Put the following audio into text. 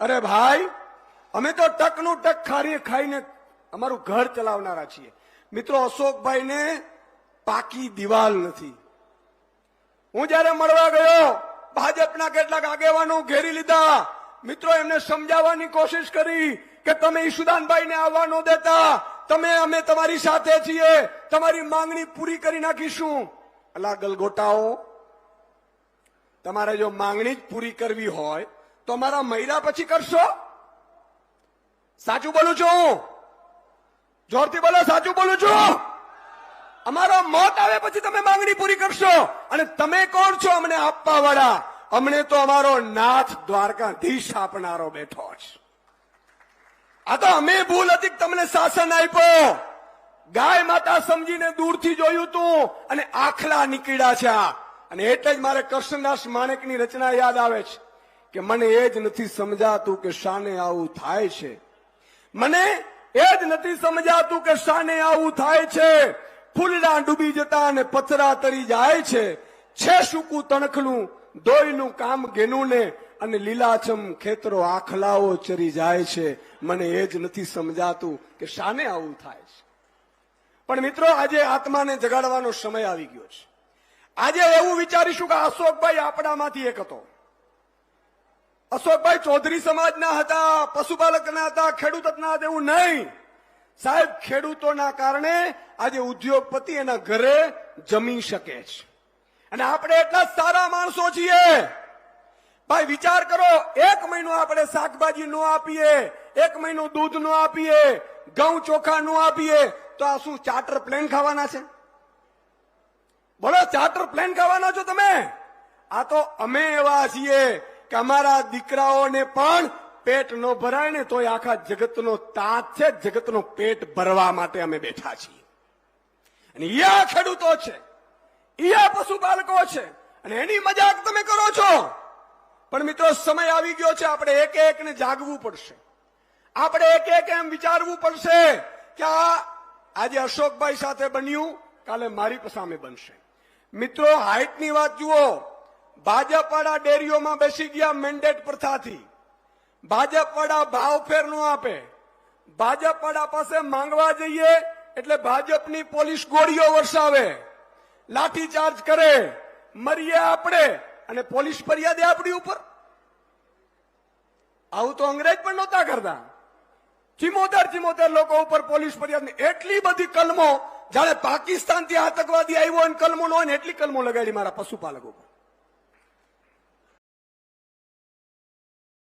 અરે ભાઈ, અમે તો ટકનું ટક ખારી ખાઈને અમારું ઘર ચલાવનારા છીએ. મિત્રો, અશોકભાઈને પાકી દિવાલ નથી. હું જયારે મળવા ગયો, ભાજપના કેટલાક આગેવાનો ઘેરી લીધા. મિત્રો, એમને સમજાવવાની કોશિશ કરી કે તમે ઈશુદાનભાઈને આવવા ન દેતા. તમે, અમે તમારી સાથે છીએ. તમારી માંગણી પૂરી કરી નાખીશું. અલા ગલગોટાઓ, તમારે જો માંગણી જ પૂરી કરવી હોય તો મારા મહિલા પછી કરશો? સાચું બોલું છું. જોરથી બોલો, સાચું બોલું છું. અમારો મોત આવે પછી તમે માંગણી પૂરી કરશો. અને તમે કોણ છો અમને આપવા વાળા અમને તો અમારો નાથ દ્વારકાધીશ આપનારો બેઠો છે આ તો અમે ભૂલ હતી તમને શાસન આપ્યો. ગાય માતા સમજીને દૂરથી જોયું તું અને આખલા નીકળ્યા છે. અને એટલે જ મારે કૃષ્ણદાસ માણેકની રચના યાદ આવે છે. કે મને એ જ નથી સમજાતું કે શાને આવું થાય છે. મને એ જ નથી સમજાતું કે શાને આવું થાય છે. ફૂલડા ડૂબી જતા અને પથરા તરી જાય છે. છે સૂકું તણખલું દોયનું કામ ઘેનું ને અને લીલાછમ ખેતરો આખલાઓ ચરી જાય છે. મને એ જ નથી સમજાતું કે શાને આવું થાય છે. પણ મિત્રો, આજે આત્માને જગાડવાનો સમય આવી ગયો છે. આજે એવું વિચારીશું કે અશોકભાઈ આપણામાંથી એક હતો. અશોકભાઈ ચૌધરી સમાજના હતા, પશુપાલકના હતા, ખેડૂતના હતા, એવું નહીં. સાહેબ, ખેડૂતોના કારણે આજે ઉદ્યોગપતિ એના ઘરે જમી શકે છે. અને આપણે એટલા સારા માણસો છીએ. ભાઈ, વિચાર કરો, એક મહિનો આપણે શાકભાજી નો આપીએ, એક મહિનો દૂધ નો આપીએ, ઘઉં ચોખા નો આપીએ, તો આ શું ચાર્ટર પ્લેન ખાવાના છે? બોલો, ચાર્ટર પ્લેન ખાવાના છો તમે? આ તો અમે એવા છીએ કે અમારા દીકરાઓને પણ પેટ ન ભરાય ને તોય આખા જગતનો તાત છે, જગતનો પેટ ભરવા માટે અમે બેઠા છીએ. અને એ ખેડૂતો છે એ આ પશુપાલકો છે, અને એની મજાક તમે કરો છો. પણ મિત્રો, સમય આવી ગયો છે, આપણે એક એક ને જાગવું પડશે. આપણે એક એક એમ વિચારવું પડશે કે આ આજે અશોકભાઈ સાથે બન્યું, કાલે મારી સામે બનશે. મિત્રો હાઇટની વાત જુઓ. ભાજપ વાળા ડેરીઓમાં બેસી ગયા મેન્ડેટ પ્રથાથી. ભાજપવાળા ભાવ ફેર નો આપે. ભાજપવાળા પાસે માંગવા જઈએ એટલે ભાજપની પોલીસ ગોળીઓ વરસાવે. લાઠીચાર્જ કરે. મરીએ આપણે અને પોલીસ ફરિયાદે આપણી ઉપર. આવું તો અંગ્રેજ પણ નહોતા કરતા. ચિમોતેર ચિમોતેર લોકો ઉપર પોલીસ ફરિયાદ એટલી બધી કલમો, જાણે પાકિસ્તાનથી આતંકવાદી આવ્યો અને કલમો ન એટલી કલમો લગાડી મારા પશુપાલકો પર